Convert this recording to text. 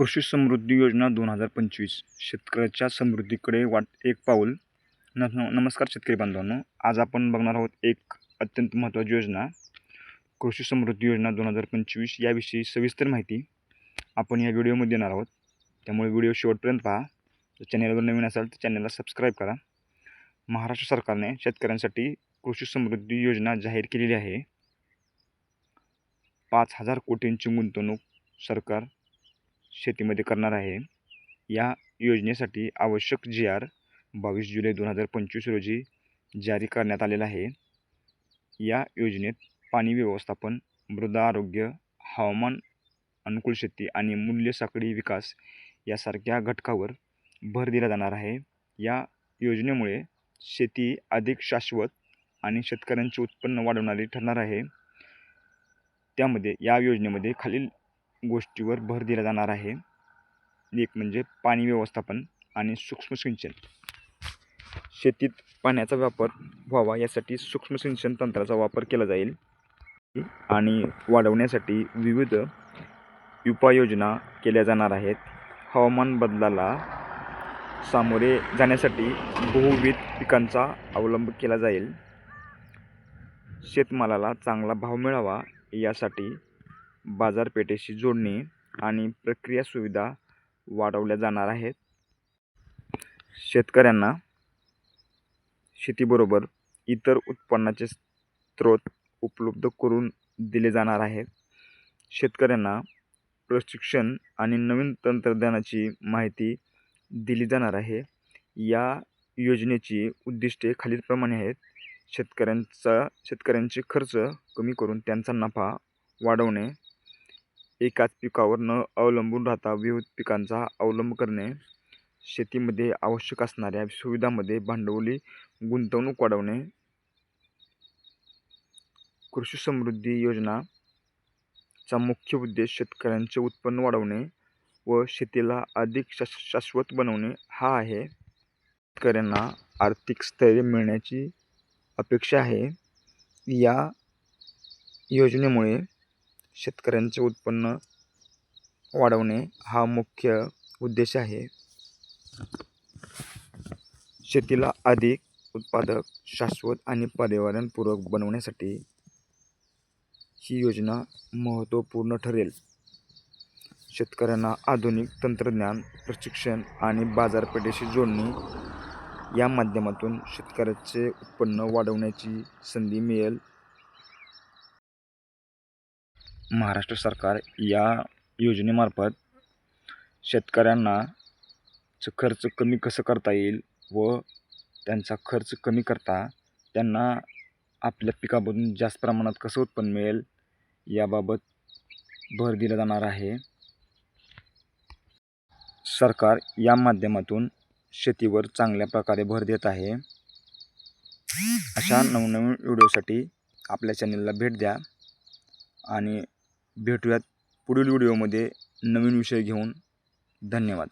कृषी समृद्धी योजना दोन हजार पंचवीस. शेतकऱ्याच्या समृद्धीकडे वाट एक पाऊल. न नमस्कार शेतकरी बांधवांनो. आज आपण बघणार आहोत एक अत्यंत महत्त्वाची योजना. कृषी समृद्धी योजना दोन हजार पंचवीस याविषयी सविस्तर माहिती आपण या व्हिडिओमध्ये देणार आहोत. त्यामुळे व्हिडिओ शेवटपर्यंत पहा. जर चॅनलवर नवीन असाल तर चॅनलला सबस्क्राईब करा. महाराष्ट्र सरकारने शेतकऱ्यांसाठी कृषी समृद्धी योजना जाहीर केलेली आहे. पाच हजार कोटींची गुंतवणूक सरकार शेतीमध्ये करणार आहे. या योजनेसाठी आवश्यक जी आर बावीस जुलै दोन हजार पंचवीस रोजी जारी करण्यात आलेला आहे. या योजनेत पाणी व्यवस्थापन मृदा आरोग्य हवामान अनुकूल शेती आणि मूल्य साखळी विकास यासारख्या घटकावर भर दिला जाणार आहे. या योजनेमुळे शेती अधिक शाश्वत आणि शेतकऱ्यांचे उत्पन्न वाढवणारी ठरणार आहे. त्यामध्ये या योजनेमध्ये खालील गोष्टीवर भर दिला जाणार आहे. एक म्हणजे पाणी व्यवस्थापन आणि सूक्ष्म सिंचन. शेतीत पाण्याचा वापर व्हावा यासाठी सूक्ष्म सिंचन तंत्राचा वापर केला जाईल. आणि वाढवण्यासाठी विविध उपाययोजना केल्या जाणार आहेत. हवामान बदलाला सामोरे जाण्यासाठी बहुविध पिकांचा अवलंब केला जाईल. शेतमालाला चांगला भाव मिळावा यासाठी बाजारपेठेशी जोडणी आणि प्रक्रिया सुविधा वाढवल्या जाणार आहेत. शेतकऱ्यांना शेतीबरोबर इतर उत्पन्नाचे स्रोत उपलब्ध करून दिले जाणार आहेत. शेतकऱ्यांना प्रशिक्षण आणि नवीन तंत्रज्ञानाची माहिती दिली जाणार आहे. या योजनेची उद्दिष्टे खालीलप्रमाणे आहेत. शेतकऱ्यांचा शेतकऱ्यांचे खर्च कमी करून त्यांचा नफा वाढवणे एकाच पिकावर न अवलंबून राहता विविध पिकांचा अवलंब करणे. शेतीमध्ये आवश्यक असणाऱ्या सुविधांमध्ये भांडवली गुंतवणूक वाढवणे. कृषी समृद्धी योजनाचा मुख्य उद्देश शेतकऱ्यांचे उत्पन्न वाढवणे व शेतीला अधिक शाश शाश्वत बनवणे हा आहे. शेतकऱ्यांना आर्थिक स्थैर्य मिळण्याची अपेक्षा आहे. या योजनेमुळे शेतकऱ्यांचे उत्पन्न वाढवणे हा मुख्य उद्देश आहे. शेतीला अधिक उत्पादक शाश्वत आणि पर्यावरणपूरक बनवण्यासाठी ही योजना महत्त्वपूर्ण ठरेल. शेतकऱ्यांना आधुनिक तंत्रज्ञान प्रशिक्षण आणि बाजारपेठेशी जोडणी या माध्यमातून शेतकऱ्याचे उत्पन्न वाढवण्याची संधी मिळेल. महाराष्ट्र सरकार या योजनेमार्फत शेतकऱ्यांना च खर्च कमी कसं करता येईल व त्यांचा खर्च कमी करता त्यांना आपल्या पिकामधून जास्त प्रमाणात कसं उत्पन्न मिळेल याबाबत भर दिला जाणार आहे. सरकार या माध्यमातून शेतीवर चांगल्या प्रकारे भर देत आहे. अशा नवनवीन व्हिडिओसाठी आपल्या चॅनलला भेट द्या आणि भेटूयात पुढील व्हिडिओमध्ये नवीन विषय घेऊन. धन्यवाद.